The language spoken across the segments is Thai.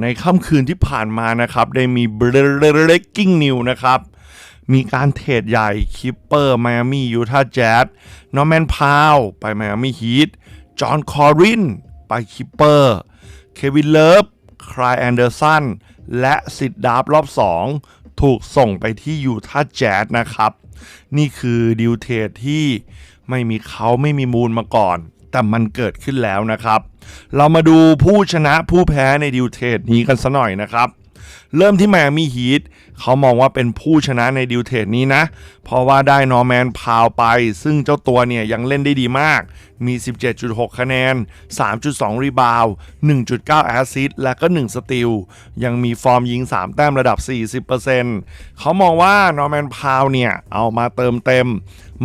ในค่ำคืนที่ผ่านมานะครับ ได้มี breaking news นะครับ มีการเทรดใหญ่คิปเปอร์ไมอามี่ยูทาแจ๊สนอร์แมนพาวไปไมอามี่ฮีทจอห์นคอรินไปคิปเปอร์เควินเลิฟคลายแอนเดอร์สันและสิทธิ์ดาบรอบ 2 ถูกส่งไปที่ยูทาแจ๊สนะครับ นี่คือดิวเทรดที่ไม่มีเขาไม่มีมูลมาก่อน แต่มันเกิดขึ้นแล้วนะครับ เรามาดูผู้ชนะผู้แพ้ในดิวเทสนี้กันสัหน่อยนะครับ เริ่มที่แมมี่ฮีทเขามองว่าเป็นผู้ชนะในดิวเทรดนี้นะ เพราะว่าได้นอร์แมนพาวไป ซึ่งเจ้าตัวเนี่ยยังเล่นได้ดีมาก มี 17.6 คะแนน 3.2 รีบาว 1.9 แอสซิสต์และก็ 1 สติล ยังมีฟอร์มยิง 3 แต้มระดับ 40%เขามองว่านอร์แมนพาวเนี่ย เอามาเติมเต็ม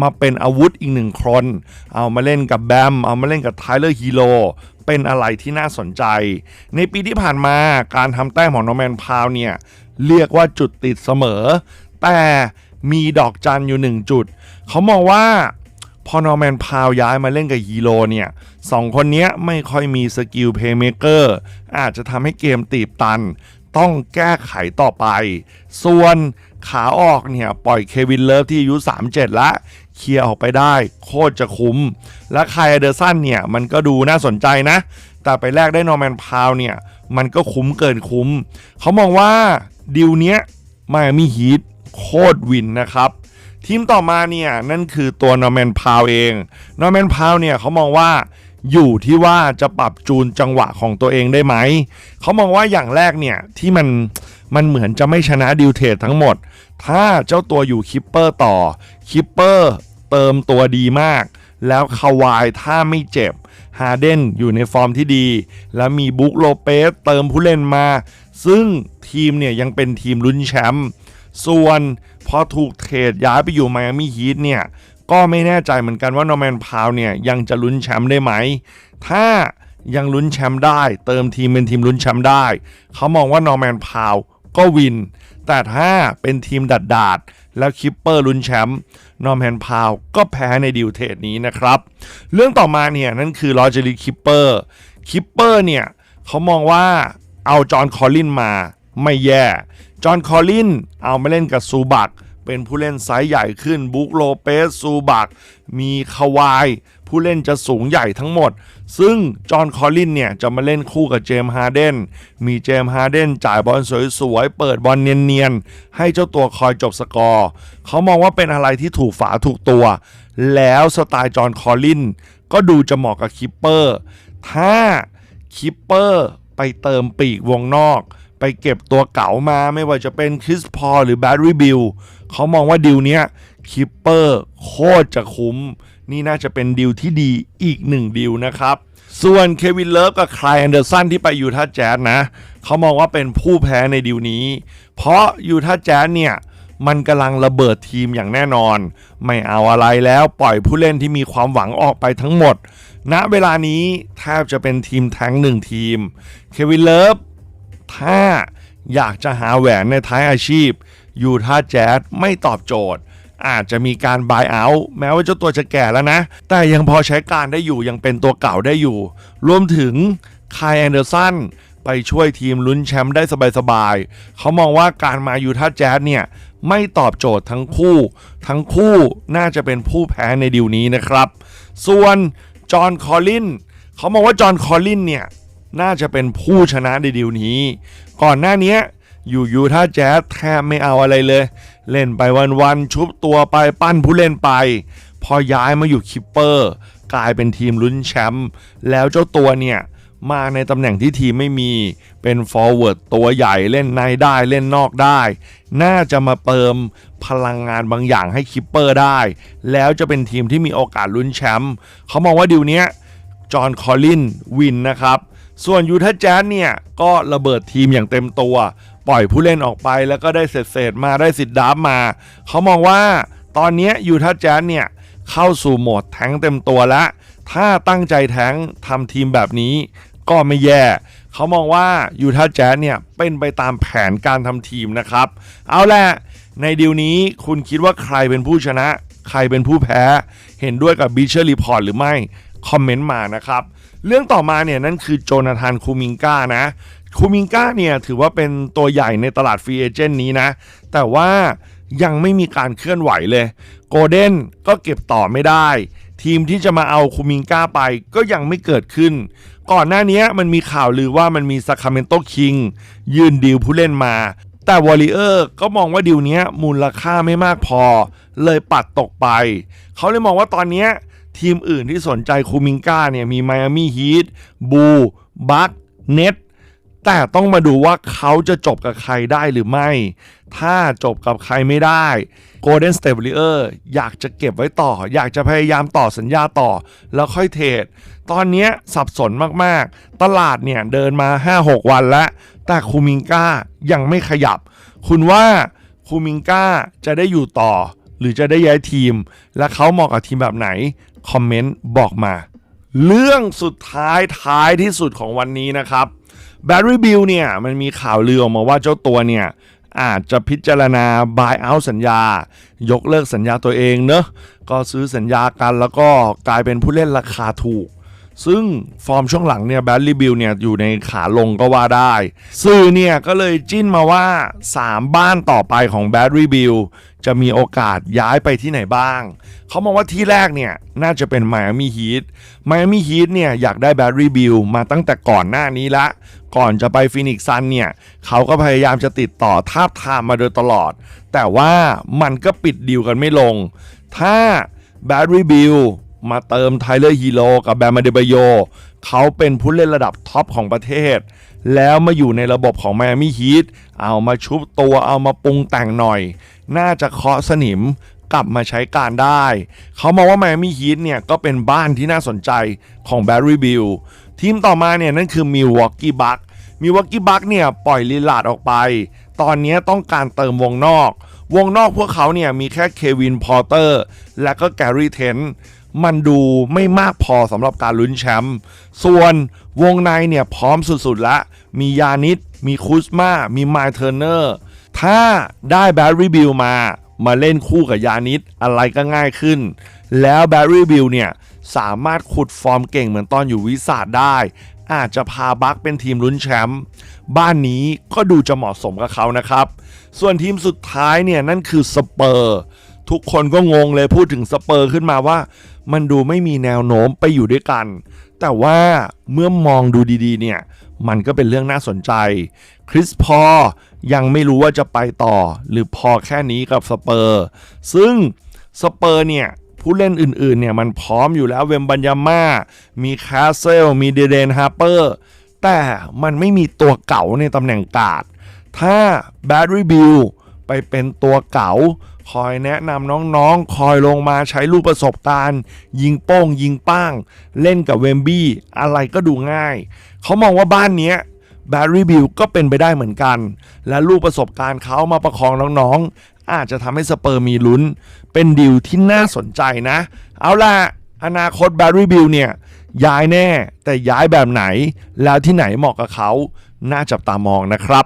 มาเป็นอาวุธอีกหนึ่งคน เอามาเล่นกับแบม เอามาเล่นกับไทเลอร์ฮีโร เป็นอะไรที่น่าสนใจ ในปีที่ผ่านมาการทำแต้มของโนแมนพาวเนี่ย เรียกว่าจุดติดเสมอ แต่มีดอกจันอยู่หนึ่งจุด เขามองว่าพอนอร์แมนพาวย้ายมาเล่นกับฮีโร่เนี่ยสองคนนี้ไม่ค่อยมีสกิลเพย์เมเกอร์อาจจะทำให้เกมตีบตัน ต้องแก้ไขต่อไป ส่วนขาออกเนี่ย ปล่อยเควินเลิฟที่อายุ 37 ละ เคลียร์ออกไปได้ โคตรจะคุ้ม และคายเดอร์สันเนี่ย มันก็ดูน่าสนใจนะ แต่ไปแลกได้นอร์แมนพาวเนี่ย มันก็คุ้มเกินคุ้ม เขามองว่าดิวเนี้ยมามีฮีทโคตรวินนะครับทีมต่อมาเนี่ย นั่นคือตัวนอร์แมนพาวเองนอร์แมนพาวเนี่ยเขามองว่าอยู่ที่ว่าจะปรับจูนจังหวะของตัวเองได้ไหม เขามองว่าอย่างแรกเนี่ยที่มันมันเหมือนจะไม่ชนะดิวเทดทั้งหมด ถ้าเจ้าตัวอยู่คิปเปอร์ต่อคิปเปอร์ เติมตัวดีมาก แล้วคาวายถ้าไม่เจ็บฮาเดนอยู่ในฟอร์มที่ดี แล้วมีบุ๊กโลเปสเติมผู้เล่นมา ซึ่งทีมเนี่ยยังเป็นทีมลุ้นแชมป์ส่วนพอถูกเทรดย้ายไปอยู่ไมอามี่ฮีทเนี่ย ก็ไม่แน่ใจเหมือนกันว่านอร์แมนพาวเนี่ยยังจะลุ้นแชมป์ได้ไหม ถ้ายังลุ้นแชมป์ได้ เติมทีมเป็นทีมลุ้นแชมป์ได้ เขามองว่านอร์แมนพาวก็วิน แต่ถ้าเป็นทีมดัดดาด แล้วคิปเปอร์ลุ้นแชมป์นอร์แมนพาวก็แพ้ในดิวเทดนี้นะครับ เรื่องต่อมาเนี่ยนั่นคือลอจิลิคิปเปอร์คิปเปอร์เนี่ยเขามองว่าเอาจอห์นคอลลินมาไม่แย่ จอห์นคอลลินเอามาเล่นกับซูบัก เป็นผู้เล่นไซส์ใหญ่ขึ้นบุ๊กโลเปสซูบักมีคาวาย ผู้เล่นจะสูงใหญ่ทั้งหมด ซึ่งจอห์นคอลลินเนี่ย จะมาเล่นคู่กับเจมส์ฮาร์เดนมีเจมส์ฮาร์เดนจ่ายบอลสวยๆ เปิดบอลเนียนๆ ให้เจ้าตัวคอยจบสกอร์ เขามองว่าเป็นอะไรที่ถูกฝาถูกตัว แล้วสไตล์จอห์นคอลลินก็ดูจะเหมาะกับคิปเปอร์ ถ้าคิปเปอร์ไปเติมปีกวงนอก ไปเก็บตัวเก๋ามาไม่ว่าจะเป็นคริสพอหรือแบดรี่บิล เขามองว่าดิวเนี้ยคิปเปอร์โคตรจะคุ้ม นี่น่าจะเป็นดิวที่ดีอีกหนึ่งดิวนะครับ ส่วนเควินเลิฟกับคลายแอนเดอร์สันที่ไปยูทาแจ๊สนะเขามองว่าเป็นผู้แพ้ในดิวนี้ เพราะยูทาแจ๊สเนี่ยมันกำลังระเบิดทีมอย่างแน่นอน ไม่เอาอะไรแล้วปล่อยผู้เล่นที่มีความหวังออกไปทั้งหมด ณเวลานี้แทบจะเป็นทีมแท้งหนึ่งทีม เควินเลิฟถ้าอยากจะหาแหวนในท้ายอาชีพ ยูทาห์แจ๊สไม่ตอบโจทย์ อาจจะมีการบายเอาท์แม้ว่าเจ้าตัวจะแก่แล้วนะ แต่ยังพอใช้การได้อยู่ยังเป็นตัวเก่าได้อยู่ รวมถึงคายแอนเดอร์สันไปช่วยทีมลุ้นแชมป์ได้สบายๆ เขามองว่าการมายูทาห์แจ๊สเนี่ยไม่ตอบโจทย์ทั้งคู่ ทั้งคู่น่าจะเป็นผู้แพ้ในดิวนี้นะครับ ส่วนจอห์นคอลลินเขามองว่าจอห์นคอลลินเนี่ยน่าจะเป็นผู้ชนะในดีลนี้ ก่อนหน้านี้ อยู่ยูท่าแจ๊สแทบไม่เอาอะไรเลย เล่นไปวันๆชุบตัวไปปั้นผู้เล่นไป พอย้ายมาอยู่คิปเปอร์ กลายเป็นทีมลุ้นแชมป์แล้วเจ้าตัวเนี่ยมาในตำแหน่งที่ทีมไม่มี เป็นฟอร์เวิร์ดตัวใหญ่เล่นในได้เล่นนอกได้ น่าจะมาเติมพลังงานบางอย่างให้คิปเปอร์ได้ แล้วจะเป็นทีมที่มีโอกาสลุ้นแชมป์เขามองว่าดิวเนี้ยจอห์นคอลลินวินนะครับ ส่วนยูทาแจ๊สเนี่ย ก็ระเบิดทีมอย่างเต็มตัว ปล่อยผู้เล่นออกไปแล้วก็ได้เศษเศษมาได้สิทธิ์ดาบมา เขามองว่าตอนนี้ยูทาห์แจ๊สเนี่ยเข้าสู่โหมดแทงเต็มตัวแล้ว ถ้าตั้งใจแทงทำทีมแบบนี้ก็ไม่แย่ เขามองว่ายูทาแจ๊สเนี่ยเป็นไปตามแผนการทำทีมนะครับ เอาแหละ ในดีลนี้คุณคิดว่าใครเป็นผู้ชนะ ใครเป็นผู้แพ้ เห็นด้วยกับบีเชอร์รีพอร์ตหรือไม่ คอมเมนต์มานะครับ เรื่องต่อมาเนี่ยนั่นคือโจนาธานคูมิงกานะ คูมิงกาเนี่ยถือว่าเป็นตัวใหญ่ในตลาดฟรีเอเจนต์นี้นะ แต่ว่ายังไม่มีการเคลื่อนไหวเลย โกลเด้นก็เก็บต่อไม่ได้ ทีมที่จะมาเอาคูมิงกาไปก็ยังไม่เกิดขึ้น ก่อนหน้านี้มันมีข่าวลือว่ามันมีซาคาเมนโตคิงยืนดีลผู้เล่นมา แต่วอลเลเยอร์ก็มองว่าดีลเนี้ยมูลค่าไม่มากพอ เลยปัดตกไป เขาเลยมองว่าตอนนี้ทีมอื่นที่สนใจคูมิงกาเนี่ยมีไมอามี่ฮีทบูบัคเน็ต แต่ต้องมาดูว่าเขาจะจบกับใครได้หรือไม่ ถ้าจบกับใครไม่ได้ Golden State Warrior อยากจะเก็บไว้ต่อ อยากจะพยายามต่อสัญญาต่อ แล้วค่อยเทรด ตอนนี้สับสนมากๆ ตลาดเนี่ยเดินมา 5-6 วันแล้ว แต่คูมิงก้ายังไม่ขยับ คุณว่าคูมิงก้าจะได้อยู่ต่อ หรือจะได้ย้ายทีม และเขาเหมาะกับทีมแบบไหน คอมเมนต์บอกมา เรื่องสุดท้ายท้ายที่สุดของวันนี้นะครับ แบ r รี่บิลเนี่ยมันมีข่าวลือออกมาว่าเจ้าตัวเนี่ยอาจจะพิจารณา buy out สัญญา ยกเลิกสัญญาตัวเองเนอะก็ซื้อสัญญากันแล้วก็กลายเป็นผู้เล่นราคาถูก ซึ่งฟอร์มช่วงหลังเนี่ยแบ r รี่บิลเนี่ยอยู่ในขาลงก็ว่าได้ สื่อเนี่ยก็เลยจิ้นมาว่า 3 บ้านต่อไปของแบ r รี่บิล จะมีโอกาสย้ายไปที่ไหนบ้าง เขามองว่าที่แรกเนี่ย น่าจะเป็นไมอามี่ฮีทไมอามี่ฮีทเนี่ย อยากได้แบ r รี่บิลมาตั้งแต่ก่อนหน้านี้ละ ก่อนจะไปฟินิกซันเนี่ย เขาก็พยายามจะติดต่อทาบทามมาโดยตลอด แต่ว่ามันก็ปิดดีลกันไม่ลง ถ้าแบ r รี่บิลมาเติมไทเลอร์ฮีโร่กับแบมมาเดบโยเขาเป็นผู้เล่นระดับท็อปของประเทศ แล้วมาอยู่ในระบบของไมอามี่ฮีทเอามาชุบตัวเอามาปรุงแต่งหน่อย น่าจะเคาะสนิมกลับมาใช้การได้ เขามองว่าไมอามี่ฮีทเนี่ยก็เป็นบ้านที่น่าสนใจของแบ r รี่บิลทีมต่อมาเนี่ยนั่นคือมิลวอกกี้บัคมิลวอกกี้บัคเนี่ยปล่อยลิลลาร์ดออกไป ตอนนี้ต้องการเติมวงนอก วงนอกพวกเขาเนี่ยมีแค่เควินพอร์เตอร์ และก็แกรี่เทน มันดูไม่มากพอสำหรับการลุ้นแชมป์ส่วนวงในเนี่ยพร้อมสุดๆแล้วมียานิดมีคูสมามีไมล์เทอร์เนอร์ถ้าได้แบร์รี่บิลมามาเล่นคู่กับยานิดอะไรก็ง่ายขึ้น แล้วแบร์รี่บิลเนี่ยสามารถขุดฟอร์มเก่งเหมือนตอนอยู่วิสาดได้ อาจจะพาบัคเป็นทีมลุ้นแชมป์บ้านนี้ก็ดูจะเหมาะสมกับเขานะครับ ส่วนทีมสุดท้ายเนี่ยนั่นคือสเปอร์ ทุกคนก็งงเลยพูดถึงสเปอร์ขึ้นมาว่า มันดูไม่มีแนวโน้มไปอยู่ด้วยกัน แต่ว่าเมื่อมองดูดีๆ เนี่ย มันก็เป็นเรื่องน่าสนใจ คริสพอยังไม่รู้ว่าจะไปต่อ หรือพอแค่นี้กับสเปอร์ ซึ่งสเปอร์เนี่ยผู้เล่นอื่นๆเนี่ยมันพร้อมอยู่แล้วเวมบันยาม่า มีคาเซล มีเดเดนฮาร์เปอร์ แต่มันไม่มีตัวเก่าในตำแหน่งกาด ถ้าแบ r รี่บิล ไปเป็นตัวเก่า คอยแนะนำน้องๆ คอยลงมาใช้ลูกประสบการณ์ ยิงโป้ง ยิงป้าง เล่นกับเวมบี้อะไรก็ดูง่าย เขามองว่าบ้านนี้แบ r รี่บิลก็เป็นไปได้เหมือนกัน และลูกประสบการณ์เขามาประคองน้องๆ อาจจะทำให้สเปอร์มีลุ้น เป็นดีลที่น่าสนใจนะ เอาล่ะ อนาคตแบ r รี่บิลเนี่ย ย้ายแน่แต่ย้ายแบบไหน แล้วที่ไหนเหมาะกับเขา น่าจับตามองนะครับ